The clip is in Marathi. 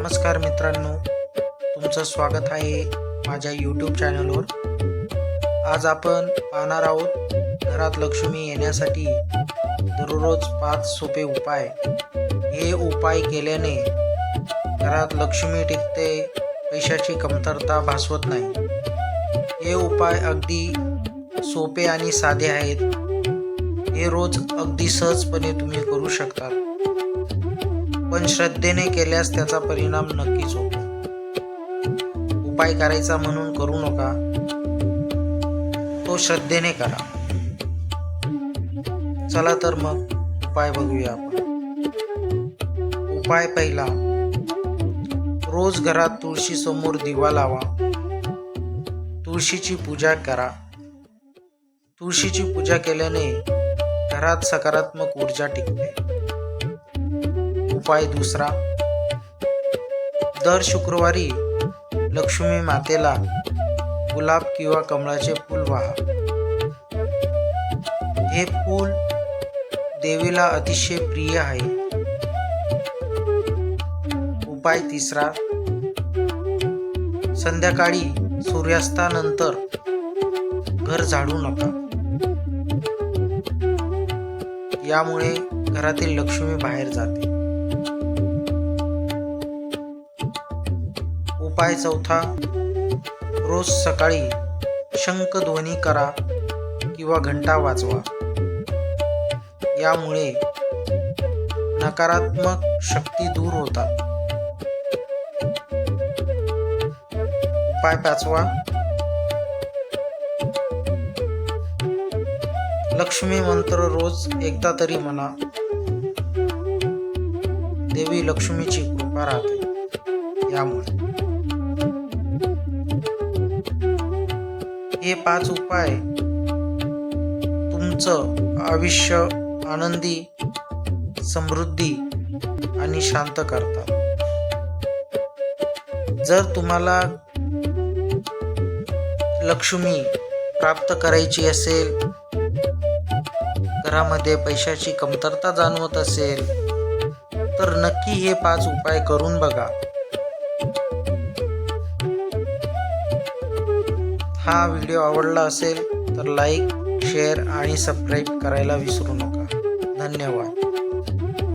नमस्कार मित्रांनो. तुमचं स्वागत आहे माझ्या यूट्यूब चॅनलवर आज आपण पाहणार आहोत घरात लक्ष्मी येण्यासाठी दररोज पाच सोपे उपाय. हे उपाय केल्याने घरात लक्ष्मी टिकते पैशाची कमतरता भासवत नाही. हे उपाय अगदी सोपे आणि साधे आहेत. हे रोज अगदी सहजपणे तुम्ही करू शकता पण श्रद्धेने केल्यास त्याचा परिणाम नक्कीच होतो. उपाय करायचा म्हणून करू नका. तो श्रद्धेने करा. चला तर मग उपाय बघूया आपण. उपाय पहिला. रोज घरात तुळशी समोर दिवा लावा. तुळशीची पूजा करा. तुळशीची पूजा केल्याने घरात सकारात्मक ऊर्जा टिकते. उपाय दुसरा. दर शुक्रवारी लक्ष्मी मातेला गुलाब किंवा कमळाचे फूल वाहा. हे फूल देवीला अतिशय प्रिय आहे. उपाय तिसरा. संध्याकाळी सूर्यास्तानंतर घर झाडू नका. यामुळे घरातील लक्ष्मी बाहेर जाते. उपाय चौथा रोज सकाळी शंख ध्वनी करा किंवा घंटा वाजवा. यामुळे नकारात्मक शक्ती दूर होतात. उपाय पाचवा लक्ष्मी मंत्र रोज एकदा तरी म्हणा. देवी लक्ष्मीची कृपा राहते. यामुळे. हे पाच उपाय तुमचं आयुष्य आनंदी समृद्धी आणि शांत करतात. जर तुम्हाला लक्ष्मी प्राप्त करायची असेल घरामध्ये पैशाची कमतरता जाणवत असेल तर नक्की हे पाच उपाय करून बघा. हा व्हिडिओ आवडला असेल तर लाईक शेअर आणि सबस्क्राईब करायला विसरू नका. धन्यवाद.